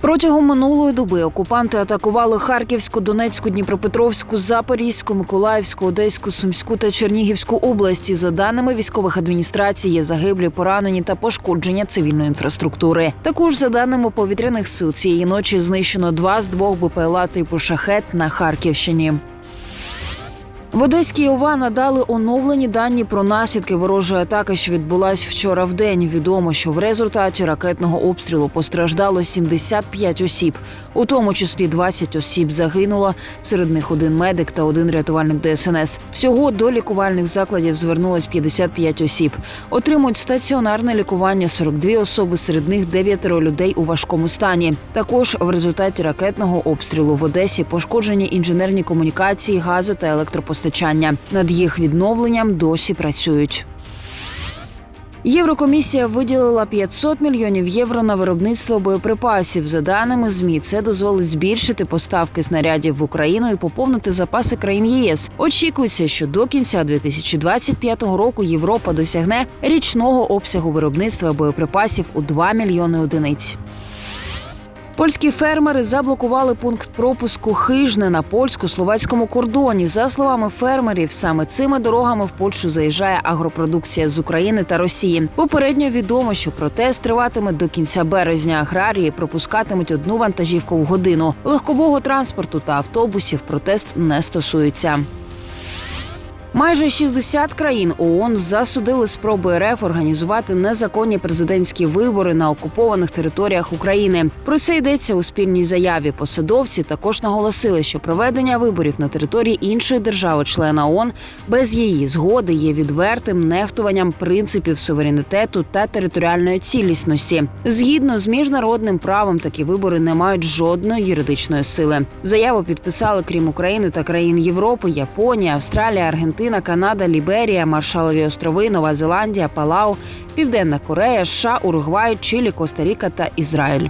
Протягом минулої доби окупанти атакували Харківську, Донецьку, Дніпропетровську, Запорізьку, Миколаївську, Одеську, Сумську та Чернігівську області. За даними військових адміністрацій, є загиблі, поранені та пошкодження цивільної інфраструктури. Також за даними повітряних сил цієї ночі знищено два з двох БПЛА типу шахет на Харківщині. В Одеській ОВА надали оновлені дані про наслідки ворожої атаки, що відбулась вчора в день. Відомо, що в результаті ракетного обстрілу постраждало 75 осіб, у тому числі 20 осіб загинуло. Серед них один медик та один рятувальник ДСНС. Всього до лікувальних закладів звернулось 55 осіб. Отримують стаціонарне лікування 42 особи, серед них дев'ятеро людей у важкому стані. Також в результаті ракетного обстрілу в Одесі пошкоджені інженерні комунікації, газу та електропостачання. Над їх відновленням досі працюють. Єврокомісія виділила 500 мільйонів євро на виробництво боєприпасів. За даними змі, це дозволить збільшити поставки снарядів в Україну і поповнити запаси країн ЄС. Очікується, що до кінця 2025 року Європа досягне річного обсягу виробництва боєприпасів у 2 мільйони одиниць. Польські фермери заблокували пункт пропуску хижне на польсько-словацькому кордоні. За словами фермерів, саме цими дорогами в Польщу заїжджає агропродукція з України та Росії. Попередньо відомо, що протест триватиме до кінця березня. Аграрії пропускатимуть одну вантажівку в годину. Легкового транспорту та автобусів протест не стосується. Майже 60 країн ООН засудили спроби РФ організувати незаконні президентські вибори на окупованих територіях України. Про це йдеться у спільній заяві. Посадовці також наголосили, що проведення виборів на території іншої держави-члена ООН без її згоди є відвертим нехтуванням принципів суверенітету та територіальної цілісності. Згідно з міжнародним правом, такі вибори не мають жодної юридичної сили. Заяву підписали крім України та країн Європи, Японія, Австралія, Аргентина. Аргентина, Канада, Ліберія, Маршалові острови, Нова Зеландія, Палау, Південна Корея, США, Уругвай, Чилі, Коста-Ріка та Ізраїль.